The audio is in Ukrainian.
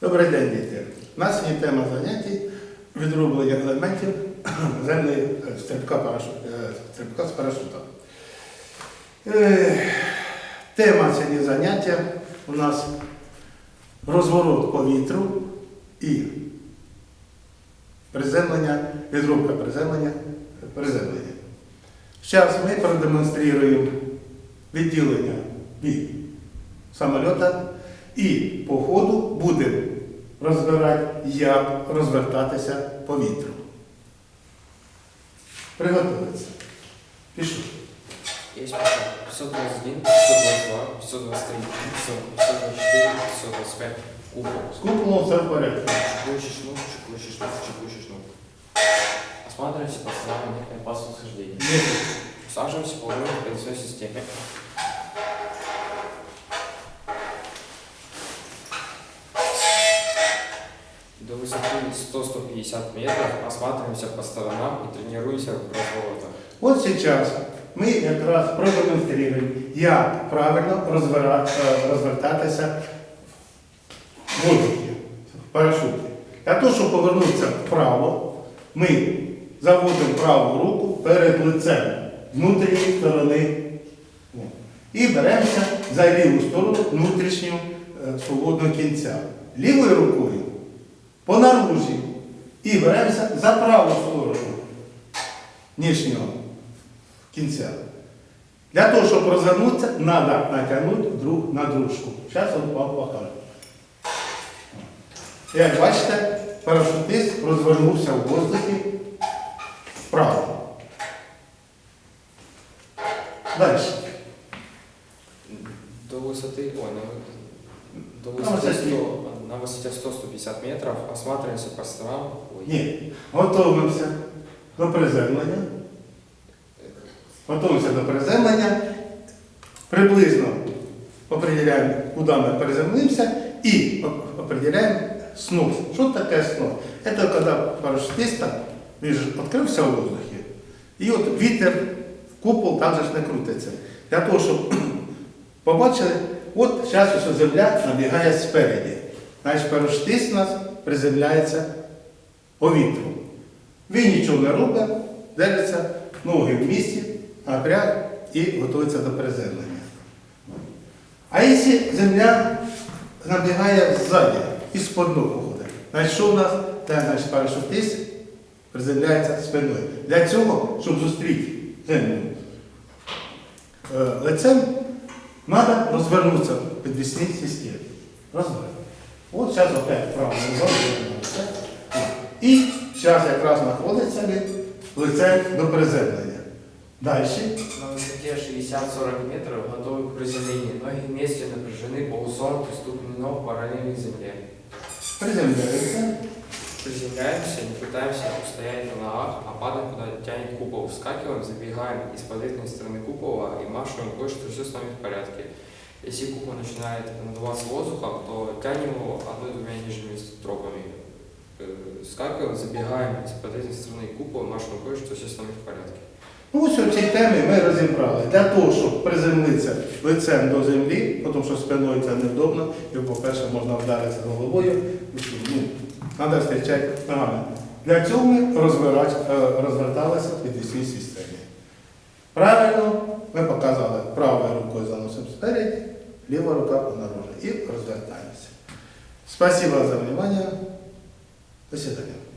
Добрий день, діти. У нас є тема заняття відроблення елементів земної е, стрибка, е, стрибка з парашутом. Е, Тема сьогодні заняття у нас розворот повітру і приземлення, відробка приземлення, приземлення. Зараз ми продемонструємо відділення від самоліта і по ходу будемо розбирати, як розвертатися повітрю. Приготуйтеся. Пішли. Есть пошел. 521, 522, 523, 524, 525. Купол. З куполом все в порядку. Чекующий шнур, чекующий шнур, чекующий шнур. Осматриваемся по сторонам некой опасного схождения. Ні. Усаживаемся по уровню в лицевой системе. До высоты 100-150 метров осматриваемся по сторонам и тренируемся в разворотах. От зараз ми якраз продемонструємо, як правильно розвера- е, розвертатися в воздухі, в парашуті. Для того, щоб повернутися вправо, ми заводимо праву руку перед лицем внутрішньої сторони. І беремося за ліву сторону внутрішнього е, свободного кінця. Лівою рукою по наружі. І беремося за праву сторону нижнього кінця. Для того, щоб розвернутися, треба натягнути друг на дружку. Зараз я вам покажу. Як бачите, парашутист розвернувся в воздухі вправо. Далі. До высоты, ой, на, до На высоты высоте. 100, на высоте 100-150 метров осматриваемся по сторонам. Ні. Готуємося до приземлення. Готуємося до приземлення. Приблизно определяємо, куди ми приземлимося і оп- определяємо снос. Що таке снос? Це коли парашутиста відкрився в воздухі, і от вітер в купол там же ж не крутиться. Для того, щоб побачили, от зараз земля набігає спереді. Значить, парашутист у нас приземляється по вітру. Він нічого не робить, держиться ноги в місці, напряг і готується до приземлення. А якщо земля набігає ззаді і з-под ног виходить, значить що в нас? Значить, парашутист приземляється спиною. Для цього, щоб зустріти землю е, лицем, треба розвернутися в підвісній системі. Розвернути. От зараз опять право розвернутися. І зараз якраз знаходиться він лицем до приземлення. Далі. На высоте 60-40 метров готовы к приземлению. Ноги вместе напряжены, полусогнуты, ступни ног параллельны земле. Приземляється. Приземляемся, не пытаемся устоять на ногах, а падаем, куда тянет купол. Вскакиваем, забегаем из подветной стороны купола и машем рукой, что все с нами в порядке. Если купол начинает надуваться воздухом, то тянем его одной-двумя нижними стропами. Э, Вскакиваем, забегаем подветной стороны купола, машем рукой, что все с нами в порядке. Ну, ось в цій темі ми розібрали. Для того, щоб приземлитися лицем до землі, тому що спиною це невдобно, і, по-перше, можна вдаритися головою, ну, треба зустрічати ногами. Для цього ми е, розверталися в підвісній системі. Правильно, ми показали правою рукою заносимо вперед, ліва рука понаружі і розвертаємося. Спасибо за внимание. До свидания.